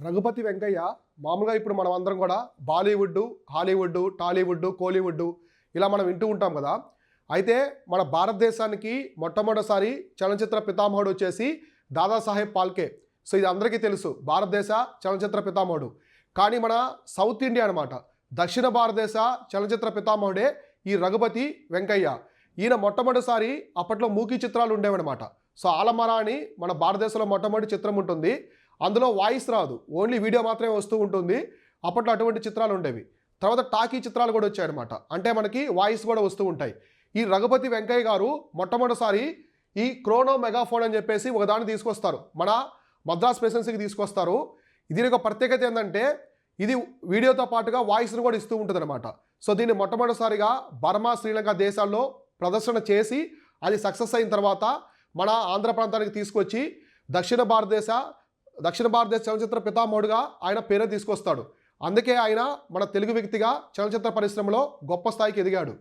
రఘుపతి వెంకయ్య మామూలుగా ఇప్పుడు మనం అందరం కూడా బాలీవుడ్ హాలీవుడ్ టాలీవుడ్ కోలీవుడ్ ఇలా మనం వింటూ ఉంటాం కదా. అయితే మన భారతదేశానికి మొట్టమొదటిసారి చలనచిత్ర పితామహుడు వచ్చేసి దాదాసాహెబ్ పాల్కే. సో ఇది అందరికీ తెలుసు. భారతదేశ చలనచిత్ర పితామహుడు. కానీ మన సౌత్ ఇండియా అనమాట దక్షిణ భారతదేశ చలనచిత్ర పితామహుడే ఈ రఘుపతి వెంకయ్య. ఈయన మొట్టమొదటిసారి అప్పట్లో మూకీ చిత్రాలు ఉండేవన్నమాట. సో ఆలమర అని మన భారతదేశంలో మొట్టమొదటి చిత్రం ఉంటుంది. అందులో వాయిస్ రాదు ఓన్లీ వీడియో మాత్రమే వస్తూ ఉంటుంది. అప్పట్లో అటువంటి చిత్రాలు ఉండేవి. తర్వాత టాకీ చిత్రాలు కూడా వచ్చాయన్నమాట. అంటే మనకి వాయిస్ కూడా వస్తూ ఉంటాయి. ఈ రఘుపతి వెంకయ్య గారు మొట్టమొదటిసారి ఈ క్రోనో మెగాఫోన్ అని చెప్పేసి ఒకదాన్ని తీసుకొస్తారు. మన మద్రాస్ ప్రెసెన్సీకి తీసుకొస్తారు. దీని యొక్క ప్రత్యేకత ఏంటంటే ఇది వీడియోతో పాటుగా వాయిస్ను కూడా ఇస్తూ ఉంటుంది అనమాట సో దీన్ని మొట్టమొదటిసారిగా బర్మా శ్రీలంక దేశాల్లో ప్రదర్శన చేసి అది సక్సెస్ అయిన తర్వాత మన ఆంధ్ర ప్రాంతానికి తీసుకొచ్చి దక్షిణ భారతదేశ దక్షిణ భారతదేశ చలనచిత్ర పితామహుడుగా ఆయన పేరు తీసుకొస్తాడు. అందుకే ఆయన మన తెలుగు వ్యక్తిగా చలనచిత్ర పరిశ్రమలో గొప్ప స్థాయికి ఎదిగాడు.